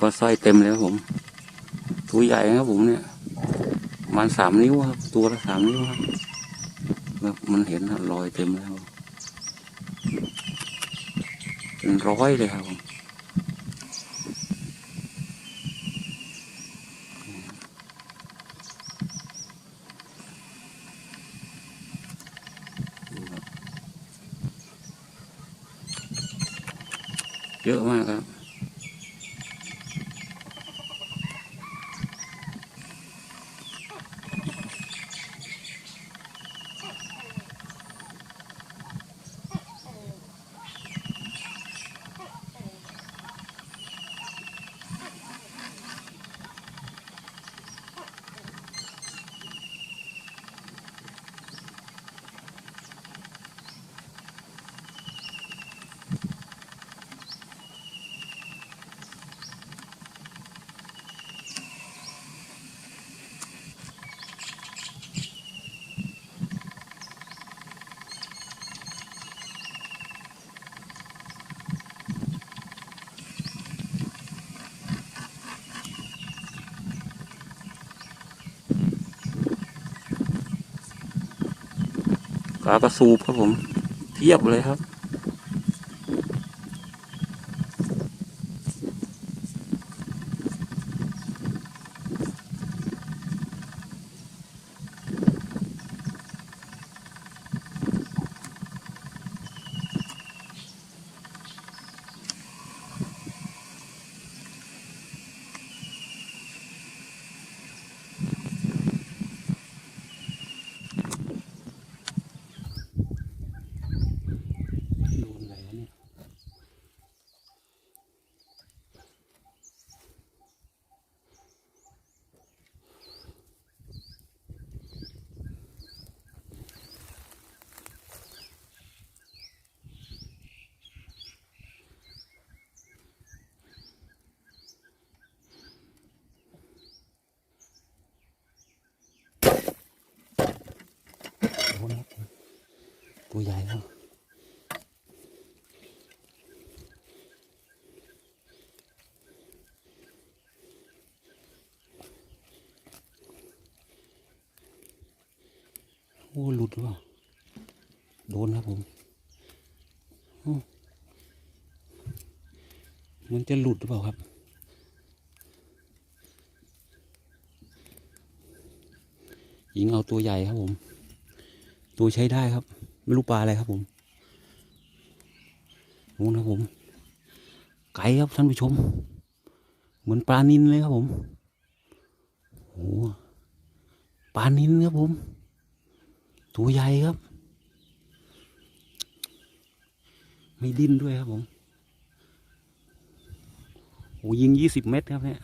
ปลาสร้อยเต็มเลยครับผม ตัวใหญ่ครับผมเนี่ยมันสามนิ้วครับ ตัวละสามนิ้วครับแบบมันเห็นรอยเต็มแล้วเป็นร้อยเลยครับผมเยอะมากครับากระสูบครับผม เทียบเลยครับ โดนอะไรวะเนี่ย โดนครับผม ตัวใหญ่ครับโอ้หลุดหรือเปล่าโดนครับผมมันจะหลุดหรือเปล่าครับยิงเอาตัวใหญ่ครับผม ตัวใช้ได้ครับ ไม่รู้ปลาอะไรครับผมนู่นครับผม ไก่ครับท่านผู้ชม เหมือนปลานินเลยครับผมโอ้ปลานินครับผม ตัวใหญ่ครับ ไม่ดิ้นด้วยครับผมโอ้ยิงยี่สิบเมตรครับเนี่ย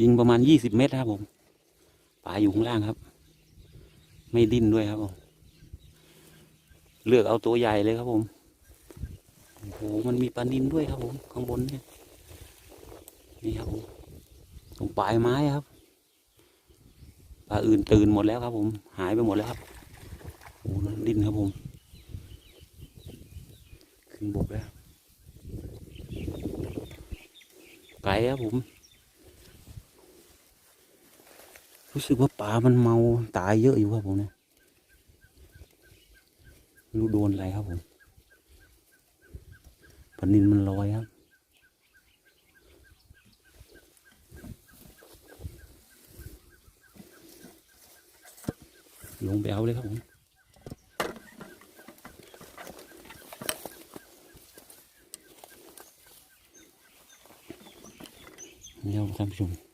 ยิงประมาณยี่สิบเมตรครับผม ปลาอยู่ข้างล่างครับ ไม่ดิ้นด้วยครับผม เลือกเอาตัวใหญ่เลยครับผมโอ้โหมันมีปลานินด้วยครับผม ข้างบนเนี่ยนี่ครับผมตรงปลายไม้ครับปลาอื่นตื่นหมดแล้วครับ ผม หายไปหมดแล้วครับโอ้โหนั่นดิ้นครับผม ขึ้นบกแล้วไก่ครับผม รู้สึกว่าปลามันเมาตายเยอะอยู่ครับผมเนี่ยไม่รู้โดนอะไรครับผมปนินมันลอยครับ ลงไปเอาเลยครับผมเดี๋ยวท่านผู้ชม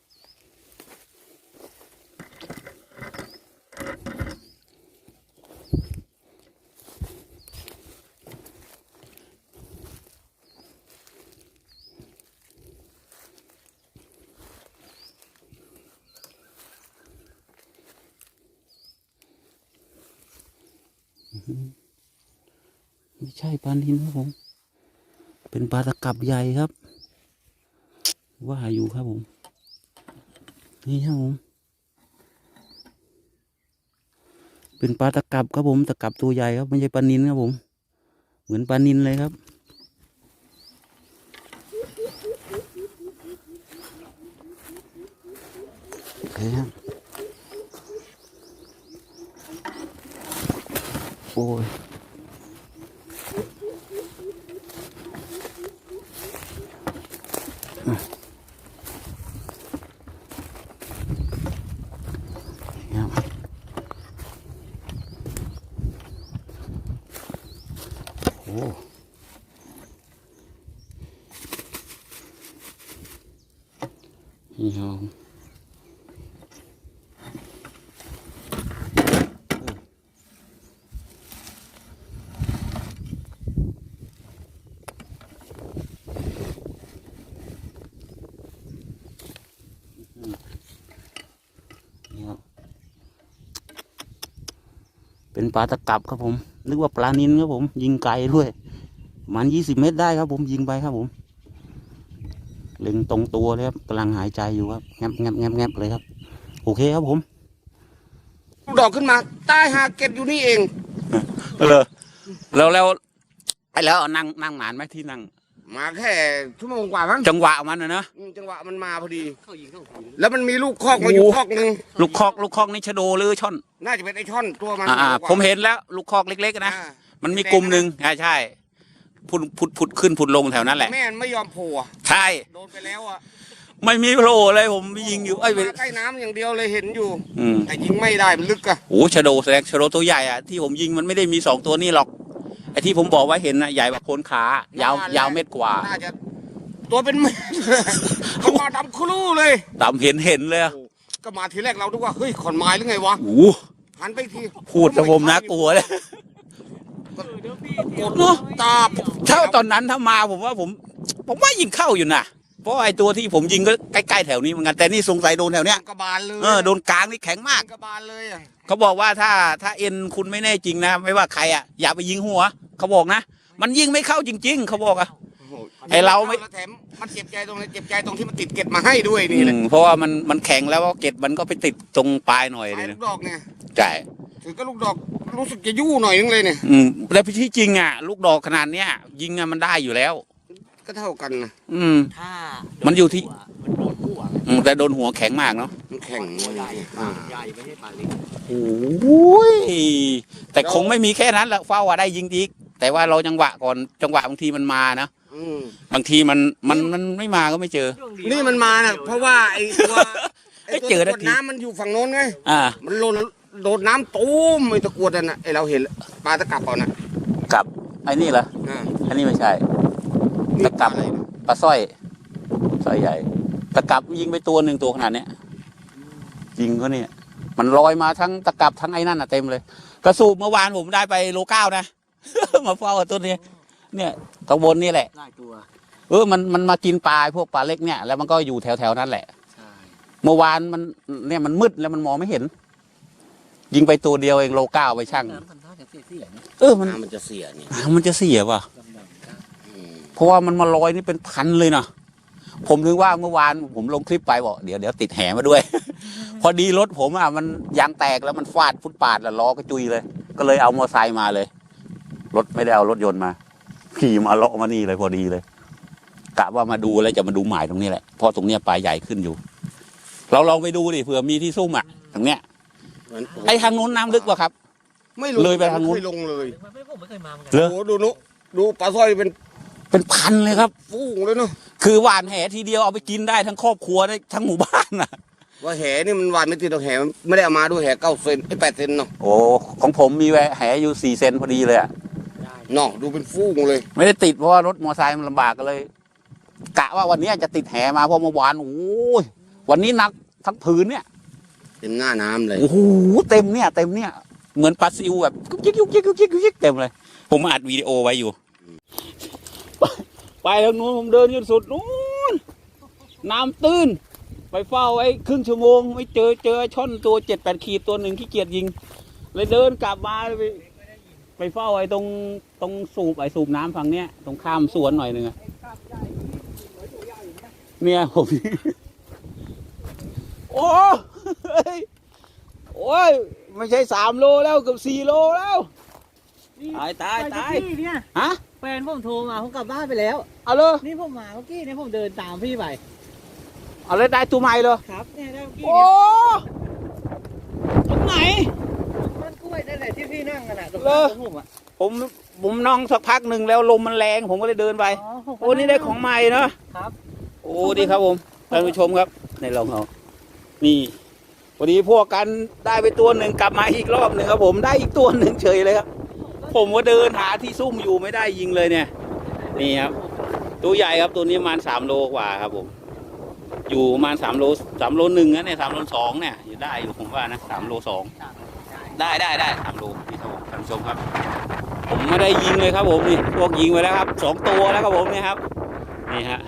ไม่ใช่ปลานินครับผม เป็นปลาตะกับใหญ่ครับ ว่าอยู่ครับผม นี่ครับผม เป็นปลาตะกับครับผมตะกับตัวใหญ่ครับไม่ใช่ปลานินครับผม เหมือนปลานินเลยครับโอเคครับ โอ้ยครับโอ้นี่ครับ นี่ครับ เป็นปลาตะกับครับผม นึกว่าปลานินครับผม ยิงไกลด้วยประมันยี่สิบเมตรได้ครับผมยิงไปครับผมเล็งตรงตัวเลยครับกำลังหายใจอยู่ครับแงบแงบแงบแงบเลยครับ โอเคครับผม ดอกขึ้นมา ใต้หาเก็บอยู่นี่เองเลยแล้วแล้วไอ้แล้วนั่งนั่งหมานไหมที่นั่ง มาแค่ชั่วโมงกว่ามั้งจังหวะมันนะเนอะอืมจังหวะมันมาพอดีแล้วมันมีลูกคอกมาอยู่โอ้ คอกหนึ่งลูกคอกลูกคอกนี่ชะโดหรือช่อนน่าจะเป็นไอช่อนตัวมันอ่าตัวกว่าผมเห็นแล้วลูกคอกเล็กๆนะอ่ามันมีกลุ่มหนึ่งอ่าใช่พุดพุดพุดขึ้นพุดลงแถวนั้นแหละ แม่มันไม่ยอมโผล่อะใช่ โดนไปแล้วอะไม่มีโผล่เลยผมยิงอยู่เอ้ยมาใกล้น้ำอย่างเดียวเลยเห็นอยู่ อืมแต่ยิงไม่ได้มันลึกอะโอ้ชะโดแสดงชะโดตัวใหญ่อะที่ผมยิงมันไม่ได้มีสองตัวนี่หรอก ไอ้ที่ผมบอกว่าเห็นนะใหญ่กว่าโคนขายาวยาวเม็ดกว่า น่าจะตัวเป็นเม็ดมันมาดำครู่เลยตามเห็นเห็นเลยอะก็มาทีแรกเราดูว่าเฮ้ยขอนไม้หรือไงวะโอ้หันไปทีพูดกับผมนะกลัวเลยกดเนาะตา ถ้าตอนนั้นถ้ามาผมว่าผม ผมว่ายิงเข้าอยู่นะ เพราะไอ้ตัวที่ผมยิงก็ใกล้ๆแถวนี้เหมือนกันแต่นี่สงสัยโดนแถวเนี้ยกระบาลเลยเออโดนกลางนี่แข็งมากกระบาลเลยอะเขาบอกว่าถ้าถ้าเอ็นคุณไม่แน่จริงนะ ไม่ว่าใครอะอย่าไปยิงหัว เขาบอกนะ มันยิงไม่เข้าจริง ๆ เขาบอกอะ ไอ้เราไม่ แล้วแถมมันเจ็บใจตรงไหนเจ็บใจตรงที่มันติดเกล็ดมาให้ด้วยนี่แหละอืมเพราะว่ามันมันแข็งแล้วก็เกล็ดมันก็ไปติดตรงปลายหน่อยเลไอ้ยลูนะกดอกเนี่ยใช่ถือก็ลูกดอกรู้สึกจะยู่หน่อยนึงเลยเนี่ย อืมแต่ที่จริงอะ ลูกดอกขนาดเนี้ยยิงอะมันได้อยู่แล้ว ก็เท่ากันนะอืม ถ้ามัมันอยู่ที่ มันโดนหัวอืมแต่โดนหัวแข็งมากเนาะมันแข็งหัวใหญ่อ่าใหญ่ไม่ใช่ปลาเล็กโอ้ยแต่คงไม่มีแค่นั้นแหละเฝ้าอะได้ยิงอีก แต่ว่าเราจังหวะก่อนจังหวะบางทีมันมานะอืมบางทีมันมันมันไม่มาก็ไม่เจอ นี่มันมาน่ะเพราะว่าไอ้ตัวไอ้เอ้ยตัวเจอตะนากรวดทีน้ำมันอยู่ฝั่งโน้นไงอ่ามันโดนโดนน้ำตูมไอ้ตะกรวดนั่นน่ะไอ้เราเห็นปลาตะกับเอาน่ะกับไอ้นี่เหรออ่าอันนี้ไม่ใช่นี่ ตะกับปลาอะไรเนี่ยปลาสร้อยสร้อยใหญ่ ตะกับยิงไปตัวหนึ่งตัวขนาดเนี้ยยิงเขาเนี่ย มันลอยมาทั้งตะกับทั้งไอ้นั่นอะเต็มเลย กระสูบเมื่อวานผมได้ไปโลเก้านะ มาเฝ้าตัวนี้ เนี่ยตรงบนนี่แหละได้ตัวเออมันมันมากินปลาพวกปลาเล็กเนี่ย แล้วมันก็อยู่แถวแถวๆนั้นแหละใช่เมื่อวานมันเนี่ยมันมืดแล้วมันมองไม่เห็น ยิงไปตัวเดียวเองโลเก้าไปช่างน้ำทำท่าจะเสียๆนะเออมันน้ำมันจะเสียนี่อะมันจะเสียว่ะดำๆครับอืม เพราะว่ามันมาลอยนี่เป็นพันเลยนะผมถึงว่าเมื่อวานผมลงคลิปไปบอกเดี๋ยวเดี๋ยวติดแหมาด้วย พอดีรถผมอะมันยางแตกแล้วมันฟาดฟุตปาดแล้วล้อกระจุยเลย ก็เลยเอามอเตอร์ไซค์มาเลย รถไม่ได้เอารถยนต์มาขี่มาเลาะมานี่เลยพอดีเลยกะว่ามาดูแล้วจะมาดูหมายตรงนี้แหละเพราะตรงเนี้ยปลาใหญ่ขึ้นอยู่ เราลองไปดูดิเผื่อมีที่ซุ่มอะตรงเนี้ยเหมือนไอ้ทางนู้นน้ำลึกป่ะครับ ไม่รู้เลยไปทางนู้นม่เคยลงเลยมันไม่ผมไม่เคยมาเหมือนกัเหรอโอ้โหดูนุดูปลาสร้อยเป็น เป็นพันเลยครับ ฟูงเลยเนาะคือหวานแหทีเดียวเอาไปกินได้ทั้งครอบครัวได้ทั้งหมู่บ้านน่ะ ว่าแหนี่มันหวานไม่ติดหรอกแหไม่ได้เอามาด้วยแหเก้าเซนไอ้แปดเซนเนาะโอ้ของผมมีแหวแหอยู่สี่เซนพอดีเลยอะได้เนาะดูเป็นฟูงเลย ไม่ได้ติดเพราะว่ารถมอเตอร์ไซค์มันลำบากก็เลย กะว่าวันนี้จะติดแหมาเพราะเมื่อวานโอ้ยวันนี้หนักทั้งผืนเนี่ยเต็มหน้าน้ำเลย โอ้โหเต็มเนี่ยเต็มเนี่ยเหมือนปลาซิวแบบกุ๊กยิกกุ๊กยิกกุ๊กยิกกุ๊กยิกเต็มเลย ผมอัดวิดีโอไว้อยู่ ไปทางนู้นผมเดินจนสุดนู้นน้ำตื้น ไปเฝ้าไว้ครึ่งชั่วโมง ไม่เจอเจอช่อนตัวเจ็ดแปดขีดตัวหนึ่งขี้เกียจยิง เลยเดินกลับมาไปไปเฝ้าไอ้ตรงตรงสูบไอ้สูบน้ำฝั่งเนี้ยตรงข้ามสวนหน่อยหนึ่งเนี่ยผมโอ้ยโอ้ยไม่ใช่สามโลแล้วเกือบสี่โลแล้ว ตายตายตายไปที่เนี่ยฮะแฟนผมโทรมาผมกลับบ้านไปแล้ว เอาเลยนี่ผมมาเมื่อกี้เนี่ยผมเดินตามพี่ไปเอาเลยได้ตัวใหม่เหรอครับเนี่ยได้เมื่อกี้โอ้ตรงไหนต้นกล้วยนั่นแหละที่พี่นั่งกันน่ะตรงเหรอตรงผมอะผมผมนั่งสักพักหนึ่งแล้วลมมันแรงผมก็เลยเดินไปโอ้นี่ได้ของใหม่เนาะครับ โอ้ดีครับผมท่านผู้ชมครับในลองเอานี่พอดีพวกกันได้ไปตัวหนึ่งกลับมาอีกรอบหนึ่งครับผมได้อีกตัวหนึ่งเฉยเลยครับ ผมก็เดินหาที่ซุ่มอยู่ไม่ได้ยิงเลยเนี่ย นี่ครับ ตัวใหญ่ครับตัวนี้ประมาณสามโลกว่าครับผม อยู่ประมาณสามโลสามโลหนึ่งนะเนี่ยสามโลสองเนี่ยอยู่ได้อยู่ผมว่านะสามโลสองได้ได้ได้สามโลนี่ครับผมท่านผู้ชมครับ ผมไม่ได้ยิงเลยครับผมนี่พวกยิงไปแล้วครับสองตัวแล้วครับผมเนี่ยครับนี่ฮะ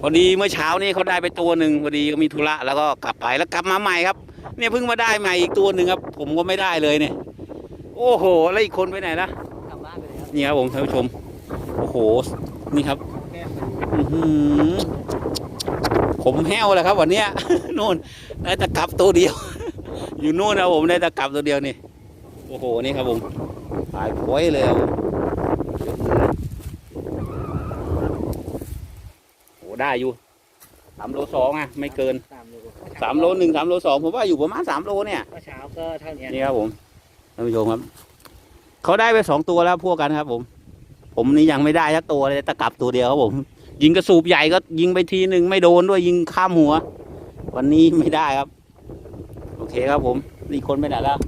พอดีเมื่อเช้านี้เขาได้ไปตัวหนึ่งพอดีก็มีธุระแล้วก็กลับไปแล้วกลับมาใหม่ครับ เนี่ยเพิ่งมาได้ใหม่อีกตัวหนึ่งครับ ผมก็ไม่ได้เลยเนี่ย โอ้โห แล้วอีกคนไปไหนละกลับบ้านไปเลยครับนี่ครับผมท่านผู้ชม โอ้โห นี่ครับแม่อื้อหือผมแห้วเลยครับ วันเนี้ยนู่นได้ตะกลับตัวเดียว อยู่นู่นนะผมได้ตะกลับตัวเดียวนี่ โอ้โห นี่ครับผมหายป้อยเลยครับผมโอ้ได้อยู่สามโลสองอะ ไม่เกินสามโลสามโลหนึ่งสามโลสองผมว่าอยู่ประมาณสามโลเนี่ยเมื่อเช้าก็เท่านี้นี่ครับผม ท่านผู้ชมครับเขาได้ไปสองตัวแล้วพวกกันครับ ผม ผมนี่ยังไม่ได้สักตัวเลยตะกลับตัวเดียวครับผม ยิงกระสูบใหญ่ก็ยิงไปทีหนึ่งไม่โดนด้วยยิงข้ามหัว วันนี้ไม่ได้ครับ โอเคครับผม นี่คนไปไหนแล้ว